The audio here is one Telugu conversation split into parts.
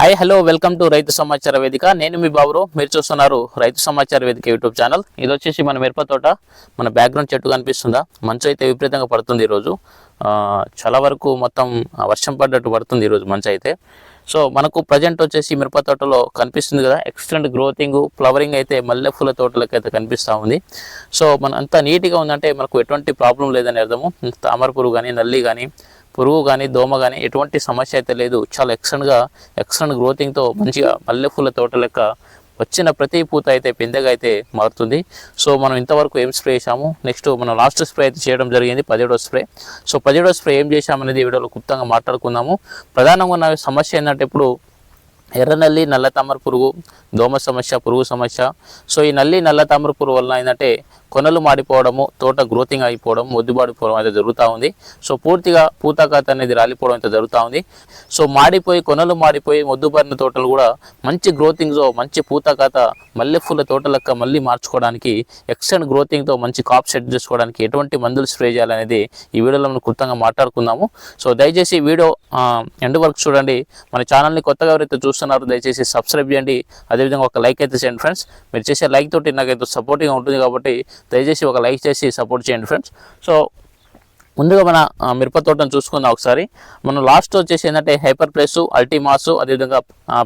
హాయ్ హలో వెల్కమ్ టు రైతు సమాచార వేదిక నేను మీ బాబురు. మీరు చూస్తున్నారు రైతు సమాచార వేదిక యూట్యూబ్ ఛానల్ ఇది వచ్చేసి మన మిరప తోట. మన బ్యాక్గ్రౌండ్ చెట్టు కనిపిస్తుందా? మంచు అయితే విపరీతంగా పడుతుంది ఈరోజు. చాలా వరకు మొత్తం వర్షం పడ్డట్టు పడుతుంది ఈరోజు మంచు అయితే. సో మనకు ప్రజెంట్ వచ్చేసి మిరప తోటలో కనిపిస్తుంది కదా. ఎక్సలెంట్ గ్రోతింగ్ ఫ్లవరింగ్ అయితే మల్లెపూల తోటలకు అయితే కనిపిస్తూ ఉంది. సో మన అంత నీట్గా ఉందంటే మనకు ఎటువంటి ప్రాబ్లం లేదని అర్థము. తామర పురుగు కానీ నల్లి కానీ పురుగు కానీ దోమ కానీ ఎటువంటి సమస్య అయితే లేదు. చాలా ఎక్సలెంట్గా ఎక్సలెంట్ గ్రోతింగ్తో మంచిగా మల్లెపూల తోట లెక్క వచ్చిన ప్రతి పూత అయితే పెద్దగా అయితే మారుతుంది. సో మనం ఇంతవరకు ఏం స్ప్రే చేసాము నెక్స్ట్ మనం లాస్ట్ స్ప్రే అయితే చేయడం జరిగింది పదిహేడో స్ప్రే సో పదిహేడో స్ప్రే ఏం చేశామనేది వీడియోలో క్లుప్తంగా మాట్లాడుకుందాము. ప్రధానంగా ఉన్న సమస్య ఏంటంటే ఇప్పుడు ఎర్రనల్లి నల్ల తామర పురుగు దోమ సమస్య పురుగు సమస్య. సో ఈ నల్లి నల్ల తామర పురుగు వలన ఏంటంటే కొనలు మాడిపోవడము తోట గ్రోతింగ్ అయిపోవడం మొద్దుబాడిపోవడం అయితే జరుగుతూ ఉంది. సో పూర్తిగా పూతాకాత అనేది రాలిపోవడం అయితే జరుగుతూ ఉంది. సో మాడిపోయి కొనలు మాడిపోయి మొద్దుబారిన తోటలు కూడా మంచి గ్రోతింగ్తో మంచి పూతాకాత మల్లెపూల తోట లెక్క మళ్ళీ మార్చుకోవడానికి ఎక్సలెంట్ గ్రోతింగ్తో మంచి కాప్ సెట్ చేసుకోవడానికి ఎటువంటి మందులు స్ప్రే చేయాలనేది ఈ వీడియోలో మనం కృతంగా మాట్లాడుకుందాము. సో దయచేసి వీడియో ఎండ్ వరకు చూడండి. మన ఛానల్ని కొత్తగా ఎవరైతే చూస్తున్నారు దయచేసి సబ్స్క్రైబ్ చేయండి. అదేవిధంగా ఒక లైక్ అయితే చేయండి ఫ్రెండ్స్ మీరు చేసే లైక్ తోటి నాకైతే సపోర్టింగ్గా ఉంటుంది కాబట్టి దయచేసి ఒక లైక్ చేసి సపోర్ట్ చేయండి ఫ్రెండ్స్ సో ముందుగా మన మిరప తోటను చూసుకుందాం ఒకసారి. మనం లాస్ట్ వచ్చేసి ఏంటంటే హైపర్ ప్లస్ అల్టిమాస్ అదేవిధంగా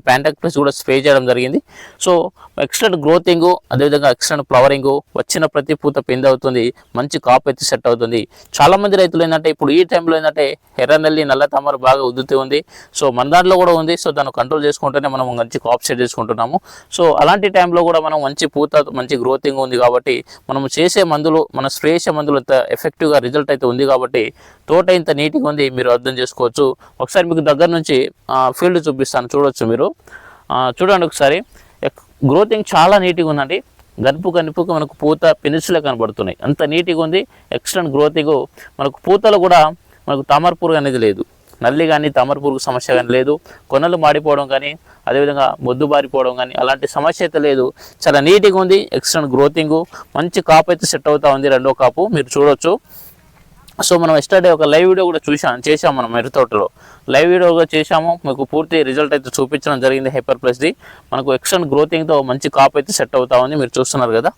ప్యాంటక్ ప్లస్ కూడా స్ప్రే చేయడం జరిగింది. సో ఎక్సలెంట్ గ్రోతింగ్ అదేవిధంగా ఎక్సలెంట్ ఫ్లవరింగ్ వచ్చిన ప్రతి పూత పిండి అవుతుంది మంచి కాప్ అయితే సెట్ అవుతుంది. చాలా మంది రైతులు ఏంటంటే ఇప్పుడు ఈ టైంలో ఏంటంటే ఎర్రనల్లి నల్ల తామర బాగా ఉద్దుతూ ఉంది. సో మన దాంట్లో కూడా ఉంది. సో దాన్ని కంట్రోల్ చేసుకుంటేనే మనం మంచి కాప్ సెట్ చేసుకుంటున్నాము. సో అలాంటి టైంలో కూడా మనం మంచి పూత మంచి గ్రోతింగ్ ఉంది కాబట్టి మనం చేసే మందులు మన స్ప్రే చేసే మందులు అంత ఎఫెక్టివ్గా రిజల్ట్ అయితే ఉంది కాబట్టి తోట ఇంత నీట్గా ఉంది మీరు అర్థం చేసుకోవచ్చు. ఒకసారి మీకు దగ్గర నుంచి ఫీల్డ్ చూపిస్తాను చూడవచ్చు మీరు. చూడండి ఒకసారి. గ్రోతింగ్ చాలా నీట్గా ఉందండి. గనుపు గనుపుకు మనకు పూత పెనిసులే కనబడుతున్నాయి. అంత నీట్గా ఉంది ఎక్సలెంట్ గ్రోతింగ్ మనకు పూతలు కూడా మనకు తామర పురుగు అనేది లేదు. నల్లి కానీ తామర పురుగు సమస్య కానీ లేదు. కొనలు మాడిపోవడం కానీ అదేవిధంగా మొద్దు బారిపోవడం కానీ అలాంటి సమస్య అయితే లేదు. చాలా నీట్గా ఉంది ఎక్సలెంట్ గ్రోతింగ్ మంచి కాపు అయితే సెట్ అవుతా ఉంది రెండో కాపు మీరు చూడొచ్చు. సో మనం ఎస్టర్డే ఒక లైవ్ వీడియో కూడా చూసాం చేసాం మనం ఎర్రతోటలో లైవ్ వీడియోగా కూడా మీకు పూర్తి రిజల్ట్ అయితే చూపించడం జరిగింది హైపర్ ప్లస్ది మనకు ఎక్స్టెంట్ గ్రోతింగ్తో మంచి కాప్ అయితే సెట్ అవుతా ఉంది. మీరు చూస్తున్నారు కదా.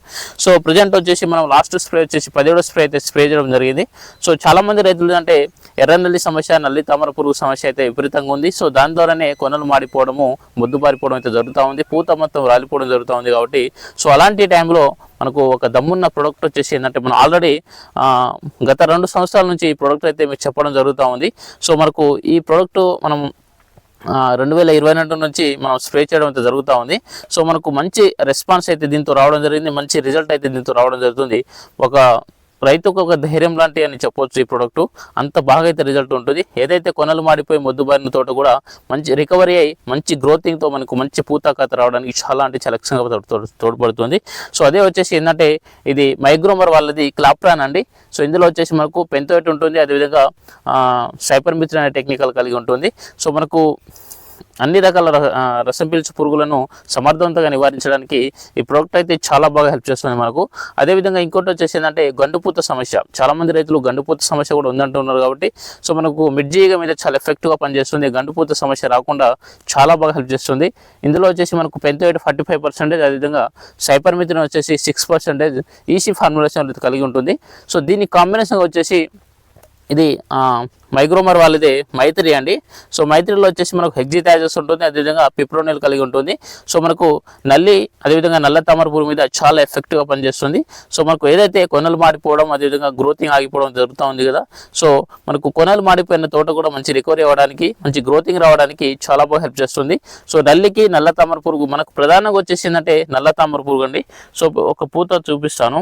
సో ప్రజెంట్ వచ్చేసి మనం లాస్ట్ స్ప్రే వచ్చేసి పదిహేడో స్ప్రే అయితే స్ప్రే చేయడం జరిగింది. సో చాలామంది రైతులు అంటే ఎర్ర నల్లి సమస్య నల్లి తామర పురుగు సమస్య అయితే విపరీతంగా ఉంది. సో దాని ద్వారానే కొనలు మాడిపోవడము ముద్దు పారిపోవడం అయితే జరుగుతూ ఉంది. పూత మొత్తం రాలిపోవడం జరుగుతూ ఉంది కాబట్టి. సో అలాంటి టైంలో మనకు ఒక దమ్మున్న ప్రోడక్ట్ వచ్చేసి ఏంటంటే మనం ఆల్రెడీ గత రెండు సంవత్సరాల నుంచి ఈ ప్రోడక్ట్ అయితే మీకు చెప్పడం జరుగుతూ ఉంది. సో మనకు ఈ ప్రొడక్ట్ మనం రెండు వేల ఇరవై రెండు నుంచి మనం స్ప్రే చేయడం అయితే జరుగుతూ ఉంది. సో మనకు మంచి రెస్పాన్స్ అయితే దీంతో రావడం జరిగింది. మంచి రిజల్ట్ అయితే దీంతో రావడం జరుగుతుంది. ఒక రైతుకు ఒక ధైర్యం లాంటి అని చెప్పొచ్చు ఈ ప్రోడక్ట్ అంత బాగా అయితే రిజల్ట్ ఉంటుంది. ఏదైతే కొనలు మాడిపోయి మొద్దుబారిన తోట కూడా మంచి రికవరీ అయ్యి మంచి గ్రోతింగ్తో మనకు మంచి పూతాకత రావడానికి చాలా అంటే చాలా లక్ష్యంగా తోడ్- తోడ్పడుతుంది సో అదే వచ్చేసి ఏంటంటే ఇది మైగ్రోమర్ వాళ్ళది క్లాప్రాన్ అండి. సో ఇందులో వచ్చేసి మనకు పెంతోయిట్ ఉంటుంది అదేవిధంగా సైపర్ మిత్ర అనే టెక్నికల్ కలిగి ఉంటుంది. సో మనకు అన్ని రకాల ర- రసం పీల్చు పురుగులను సమర్థవంతంగా నివారించడానికి ఈ ప్రోడక్ట్ అయితే చాలా బాగా హెల్ప్ చేస్తుంది మనకు. అదేవిధంగా ఇంకోటి వచ్చేసి ఏంటంటే గండుపూత సమస్య. చాలామంది రైతులు గండుపూత సమస్య కూడా ఉందంటున్నారు కాబట్టి సో మనకు మిడ్జీగా మీద చాలా ఎఫెక్టివ్గా పనిచేస్తుంది. గండుపూత సమస్య రాకుండా చాలా బాగా హెల్ప్ చేస్తుంది. ఇందులో వచ్చేసి మనకు పెంతోయిట్ ఫార్టీ ఫైవ్ పర్సెంటేజ్ అదేవిధంగా సైపర్మిథిన్ వచ్చేసి సిక్స్ పర్సెంటేజ్ ఈసీ ఫార్ములేషన్ కలిగి ఉంటుంది. సో దీని కాంబినేషన్ వచ్చేసి ఇది మైక్రోమర్ మైగ్రోమర్ వాళ్ళది మైత్రి అండి. సో మైత్రిలో వచ్చేసి మనకు హెగ్జిటాజెస్ ఉంటుంది అదేవిధంగా పిప్రోనిల్ కలిగి ఉంటుంది. సో మనకు నల్లి అదేవిధంగా నల్ల తామర పురుగు మీద చాలా ఎఫెక్టివ్గా పనిచేస్తుంది. సో మనకు ఏదైతే కొనలు మాడిపోవడం అదేవిధంగా గ్రోతింగ్ ఆగిపోవడం జరుగుతూ ఉంది కదా సో మనకు కొనలు మాడిపోయిన తోట కూడా మంచి రికవరీ అవ్వడానికి మంచి గ్రోతింగ్ రావడానికి చాలా బాగా హెల్ప్ చేస్తుంది. సో నల్లికి నల్ల తామర పురుగు మనకు ప్రధానంగా వచ్చేసిందంటే నల్ల తామర పురుగు అండి సో ఒక పూత చూపిస్తాను.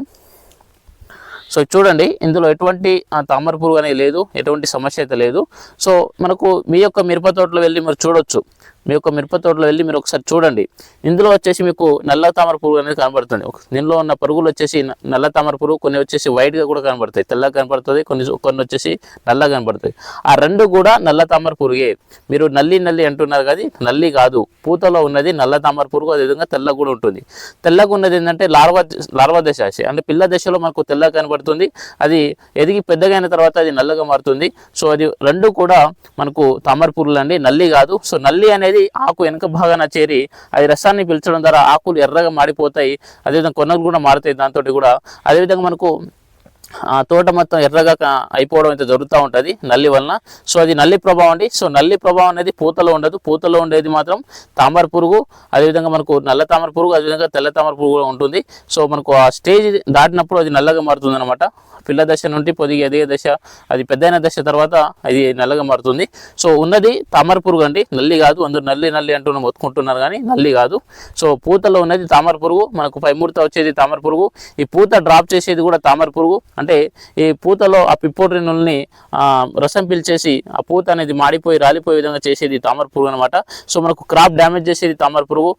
సో చూడండి ఇందులో ఎటువంటి తామర పురుగు అనేది లేదు ఎటువంటి సమస్య అయితే లేదు. సో మనకు మీ యొక్క మిరప తోటలో వెళ్ళి మీరు చూడొచ్చు. మీ యొక్క మిరప తోటలో వెళ్ళి మీరు ఒకసారి చూడండి. ఇందులో వచ్చేసి మీకు నల్ల తామర పురుగు అనేది కనబడుతుంది. దీనిలో ఉన్న పురుగులు వచ్చేసి నల్ల తామర పురుగు కొన్ని వచ్చేసి వైట్గా కూడా కనబడతాయి. తెల్లగా కనబడుతుంది కొన్ని కొన్ని వచ్చేసి నల్లగా కనబడతాయి. ఆ రెండు కూడా నల్ల తామర పురుగే మీరు నల్లి నల్లి అంటున్నారు కానీ నల్లి కాదు. పూతలో ఉన్నది నల్ల తామర పురుగు అదేవిధంగా తెల్ల కూడా ఉంటుంది. తెల్లగా ఉన్నది ఏంటంటే లార్వా లార్వా దశ అంటే పిల్ల దశలో మనకు తెల్లగా కనబడుతుంది. అది ఎదిగి పెద్దగా అయిన తర్వాత అది నల్లగా మారుతుంది. సో అది రెండు కూడా మనకు తామర పురుగులు అండి నల్లి కాదు. సో నల్లి అనేది అనేది ఆకు వెనుక భాగాన చేరి అది రసాన్ని పీల్చడం ద్వారా ఆకులు ఎర్రగా మాడిపోతాయి. అదేవిధంగా కొనలు కూడా మారుతాయి దాంతో కూడా. అదేవిధంగా మనకు ఆ తోట మొత్తం ఎర్రగా అయిపోవడం అయితే జరుగుతూ ఉంటుంది నల్లి వలన. సో అది నల్లి ప్రభావం అండి. సో నల్లి ప్రభావం అనేది పూతలో ఉండదు. పూతలో ఉండేది మాత్రం తామర పురుగు అదేవిధంగా మనకు నల్ల తామర పురుగు అదేవిధంగా తెల్ల తామర పురుగు కూడా ఉంటుంది. సో మనకు ఆ స్టేజ్ దాటినప్పుడు అది నల్లగా మారుతుంది అనమాట పిల్ల దశ నుండి పొదిగి ఎదిగే దశ అది పెద్దయిన దశ తర్వాత అది నల్లగా మారుతుంది. సో ఉన్నది తామర పురుగు అండి. నల్లి కాదు. అందరూ నల్లి నల్లి అంటూ మొత్తుకుంటున్నారు కానీ నల్లి కాదు. సో పూతలో ఉన్నది తామర పురుగు మనకు పైమూర్త వచ్చేది తామర పురుగు. ఈ పూత డ్రాప్ చేసేది కూడా తామర పురుగు. అంటే ఈ పూతలో ఆ పిప్పోట్రినుల్ని రసం పీల్చేసి ఆ పూత అనేది మాడిపోయి రాలిపోయే విధంగా చేసేది తామర పురుగు అనమాట సో మనకు క్రాప్ డ్యామేజ్ చేసేది తామర పురుగు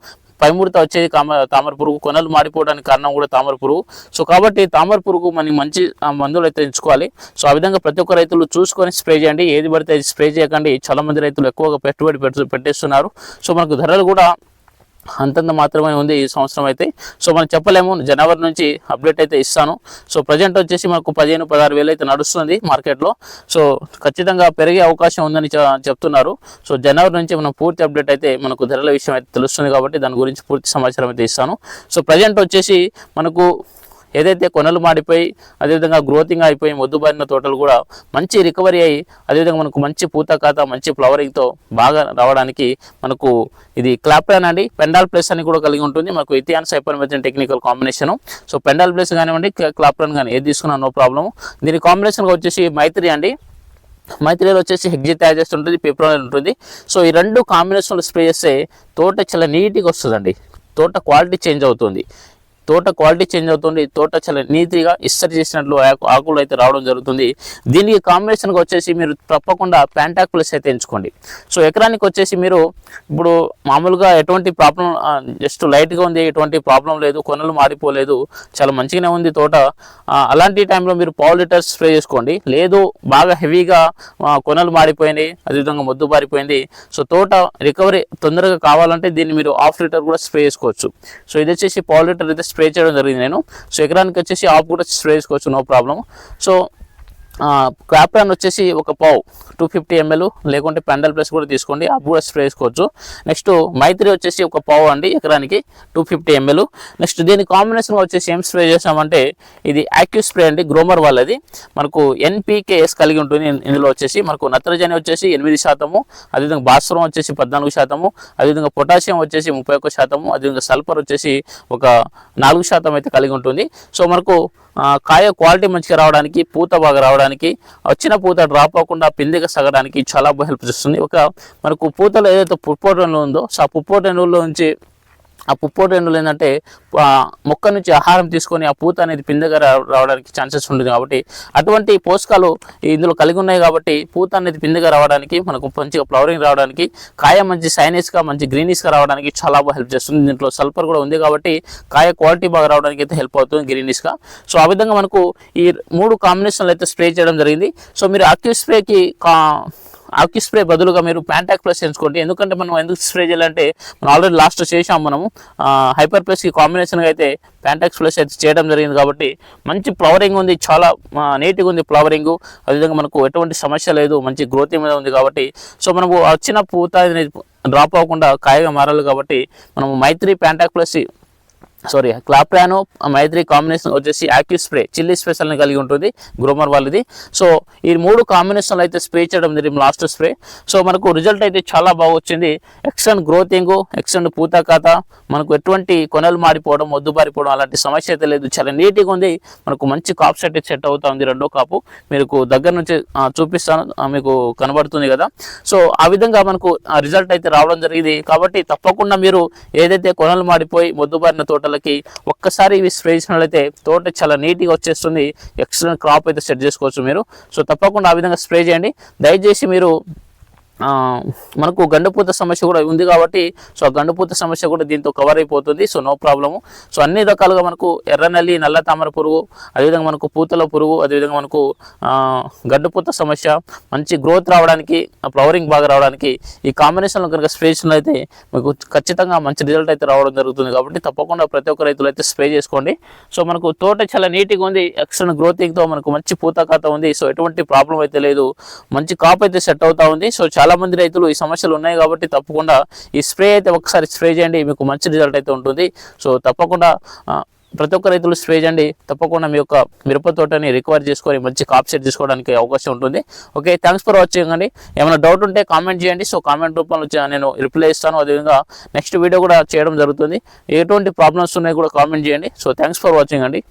పైముడత వచ్చేది తామర పురుగు కొనలు మాడిపోవడానికి కారణం కూడా తామర పురుగు. సో కాబట్టి తామర పురుగు మనకి మంచి మందులు అయితే ఎంచుకోవాలి. సో ఆ విధంగా ప్రతి ఒక్క రైతులు చూసుకొని స్ప్రే చేయండి. ఏది పడితే అది స్ప్రే చేయకండి. చాలా మంది రైతులు ఎక్కువగా పెట్టుబడి పెట్టు పెట్టేస్తున్నారు. సో మనకు ధరలు కూడా అంతంత మాత్రమే ఉంది ఈ సంవత్సరం అయితే. సో మనం చెప్పలేము. జనవరి నుంచి అప్డేట్ అయితే ఇస్తాను. సో ప్రజెంట్ వచ్చేసి మనకు పదిహేను పదహారు వేలు అయితే నడుస్తుంది మార్కెట్లో. సో ఖచ్చితంగా పెరిగే అవకాశం ఉందని చెప్తున్నారు. సో జనవరి నుంచి మనం పూర్తి అప్డేట్ అయితే మనకు ధరల విషయం అయితే తెలుస్తుంది కాబట్టి దాని గురించి పూర్తి సమాచారం అయితే ఇస్తాను. సో ప్రజెంట్ వచ్చేసి మనకు ఏదైతే కొనలు మాడిపోయి అదేవిధంగా గ్రోతింగ్ అయిపోయి మొద్దుబారిన తోటలు కూడా మంచి రికవరీ అయ్యి అదేవిధంగా మనకు మంచి పూత ఖాతా మంచి ఫ్లవరింగ్తో బాగా రావడానికి మనకు ఇది క్లాప్రాన్ అండి. పెండాల్ ప్లేస్ అని కూడా కలిగి ఉంటుంది. మనకు ethion cypermethrin technical combination so పెండాల్ ప్లేస్ కానివ్వండి క్లాప్రాన్ కానీ ఏది తీసుకున్నా నో ప్రాబ్లం దీని కాంబినేషన్గా వచ్చేసి మైత్రి అండి. మైత్రిలో వచ్చేసి హెగ్జి తయారు చేస్తుంటుంది పేపర్ ఉంటుంది. సో ఈ రెండు కాంబినేషన్లో స్ప్రే చేస్తే తోట చాలా నీట్గా వస్తుందండి. తోట క్వాలిటీ చేంజ్ అవుతుంది. తోట క్వాలిటీ చేంజ్ అవుతుంది తోట చాలా నీట్గా ఇస్తరి చేసినట్లు ఆకు- ఆకులు అయితే రావడం జరుగుతుంది. దీనికి కాంబినేషన్గా వచ్చేసి మీరు తప్పకుండా ప్యాంటాక్ ప్లస్ అయితే ఎంచుకోండి. సో ఎకరానికి వచ్చేసి మీరు ఇప్పుడు మామూలుగా ఎటువంటి ప్రాబ్లం జస్ట్ లైట్గా ఉంది ఎటువంటి ప్రాబ్లం లేదు కొనలు మారిపోలేదు చాలా మంచిగానే ఉంది తోట. అలాంటి టైంలో మీరు పావు లీటర్ స్ప్రే చేసుకోండి. లేదు బాగా హెవీగా కొనలు మారిపోయినాయి అదేవిధంగా మొద్దు మారిపోయింది సో తోట రికవరీ తొందరగా కావాలంటే దీన్ని మీరు హాఫ్ లీటర్ కూడా స్ప్రే చేసుకోవచ్చు. సో ఇది వచ్చేసి పావు లీటర్ అయితే స్ప్రే చేయడం జరిగింది నేను. సో ఎకరానికి వచ్చేసి ఆఫ్ కూడా స్ప్రే చేసుకోవచ్చు నో ప్రాబ్లం సో క్యాప్రాన్ వచ్చేసి ఒక పావు టూ ఫిఫ్టీ ఎంఎల్ లేకుంటే పెండల్ ప్లస్ కూడా తీసుకోండి అవి కూడా స్ప్రే చేసుకోవచ్చు. నెక్స్ట్ మైత్రి వచ్చేసి ఒక పావు అండి ఎకరానికి టూ ఫిఫ్టీ ఎంఎల్ నెక్స్ట్ దీని కాంబినేషన్ వచ్చేసి ఏం స్ప్రే చేసామంటే ఇది యాక్యూ స్ప్రే అండి గ్రోమర్ వాళ్ళది. మనకు ఎన్పికేఎస్ కలిగి ఉంటుంది ఇందులో వచ్చేసి మనకు నత్రజని వచ్చేసి ఎనిమిది శాతము అదేవిధంగా భాస్వరం వచ్చేసి పద్నాలుగు శాతము అదేవిధంగా పొటాషియం వచ్చేసి ముప్పై ఒక్క శాతము అదేవిధంగా సల్ఫర్ వచ్చేసి ఒక నాలుగు శాతం అయితే కలిగి ఉంటుంది. సో మనకు కాయ క్వాలిటీ మంచిగా రావడానికి పూత బాగా రావడానికి వచ్చిన పూత డ్రాప్ అవ్వకుండా పిందెగా సగడానికి చాలా బాగా హెల్ప్ చేస్తుంది. ఒక మనకు పూతలో ఏదైతే పుప్పోటంలో ఉందో సో ఆ పుప్పోటంలో నుంచి ఆ పుప్పోటంలో ఏంటంటే మొక్క నుంచి ఆహారం తీసుకొని ఆ పూత అనేది పిందెగా రావడానికి ఛాన్సెస్ ఉంటుంది కాబట్టి అటువంటి పోషకాలు ఇందులో కలిగి ఉన్నాయి కాబట్టి పూత అనేది పిందగా రావడానికి మనకు మంచిగా ఫ్లవరింగ్ రావడానికి కాయ మంచి సైనీస్గా మంచి గ్రీనిష్గా రావడానికి చాలా బాగా హెల్ప్ చేస్తుంది. దీంట్లో సల్ఫర్ కూడా ఉంది కాబట్టి కాయ క్వాలిటీ బాగా రావడానికి అయితే హెల్ప్ అవుతుంది గ్రీనిష్గా సో ఆ విధంగా మనకు ఈ మూడు కాంబినేషన్లు అయితే స్ప్రే చేయడం జరిగింది. సో మీరు అక్యూ స్ప్రేకి కా ఆక్యూ స్ప్రే బదులుగా మీరు ప్యాంటాక్ ప్లస్ ఎంచుకోండి. ఎందుకంటే మనం ఎందుకు స్ప్రే చేయాలంటే మనం ఆల్రెడీ లాస్ట్ చేసాం మనము. హైపర్ ప్లస్కి కాంబినేషన్గా అయితే ప్యాంటాక్స్ ప్లస్ అయితే చేయడం జరిగింది కాబట్టి మంచి ఫ్లవరింగ్ ఉంది చాలా నీట్గా ఉంది ఫ్లవరింగ్ అదేవిధంగా మనకు ఎటువంటి సమస్య లేదు మంచి గ్రోత్ మీద ఉంది కాబట్టి. సో మనకు వచ్చిన పూత అనేది డ్రాప్ అవ్వకుండా కాయగా మారాలి కాబట్టి మనం మైత్రి ప్యాంటాక్ ప్లస్ సారీ క్లాప్రానో మైత్రి కాంబినేషన్ వచ్చేసి యాక్టివ్ స్ప్రే చిల్లీ స్పెషల్ని కలిగి ఉంటుంది. గ్రోమర్ వాళ్ళది. సో ఈ మూడు కాంబినేషన్లు అయితే స్ప్రే చేయడం జరిగింది లాస్ట్ స్ప్రే సో మనకు రిజల్ట్ అయితే చాలా బాగా వచ్చింది. ఎక్స్టెండ్ గ్రోతింగ్ ఎక్స్టెండ్ పూత కథ మనకు ఎటువంటి కొనలు మాడిపోవడం మొద్దు పారిపోవడం అలాంటి సమస్య అయితే లేదు. చాలా నీట్గా ఉంది. మనకు మంచి కాప్ సెట్ సెట్ అవుతా ఉంది రెండో కాపు మీకు దగ్గర నుంచి చూపిస్తాను. మీకు కనబడుతుంది కదా. సో ఆ విధంగా మనకు రిజల్ట్ అయితే రావడం జరిగింది. కాబట్టి తప్పకుండా మీరు ఏదైతే కొనలు మాడిపోయి మొద్దుబారిన వాళ్ళకి ఒక్కసారి ఇవి స్ప్రే చేసినట్లయితే తోట చాలా నీట్గా వచ్చేస్తుంది. ఎక్సలెంట్ క్రాప్ అయితే సెట్ చేసుకోవచ్చు మీరు. సో తప్పకుండా ఆ విధంగా స్ప్రే చేయండి. దయచేసి మీరు మనకు గండపూత సమస్య కూడా ఉంది కాబట్టి సో ఆ సమస్య కూడా దీంతో కవర్ అయిపోతుంది. సో నో ప్రాబ్లము సో అన్ని రకాలుగా మనకు ఎర్రనల్లి నల్ల తామర పురుగు అదేవిధంగా మనకు పూతల పురుగు అదేవిధంగా మనకు ఆ, సమస్య మంచి గ్రోత్ రావడానికి ఫ్లవరింగ్ బాగా రావడానికి ఈ కాంబినేషన్లో కనుక స్ప్రే చేసినట్లయితే మీకు ఖచ్చితంగా మంచి రిజల్ట్ అయితే రావడం జరుగుతుంది కాబట్టి తప్పకుండా ప్రతి ఒక్క రైతులు అయితే స్ప్రే చేసుకోండి. సో మనకు తోట చాలా నీట్గా ఉంది ఎక్స్ట్రన్ గ్రోతింగ్తో మనకు మంచి పూత ఖాతా ఉంది సో ఎటువంటి ప్రాబ్లం అయితే లేదు. మంచి కాప్ అయితే సెట్ అవుతా ఉంది సో చాలా చాలా మంది రైతులు ఈ సమస్యలు ఉన్నాయి కాబట్టి తప్పకుండా ఈ స్ప్రే అయితే ఒకసారి స్ప్రే చేయండి మీకు మంచి రిజల్ట్ అయితే ఉంటుంది. సో తప్పకుండా ప్రతి ఒక్క రైతులు స్ప్రే చేయండి తప్పకుండా మీ యొక్క మిరప తోటని రికవర్ చేసుకొని మంచి కాప్ సెట్ తీసుకోవడానికి అవకాశం ఉంటుంది. ఓకే థ్యాంక్స్ ఫర్ వాచింగ్ అండి. ఏమైనా డౌట్ ఉంటే కామెంట్ చేయండి. సో కామెంట్ రూపంలో నేను రిప్లై ఇస్తాను. అదేవిధంగా నెక్స్ట్ వీడియో కూడా చేయడం జరుగుతుంది. ఎటువంటి ప్రాబ్లమ్స్ ఉన్నాయి కూడా కామెంట్ చేయండి. సో థ్యాంక్స్ ఫర్ వాచింగ్ అండి.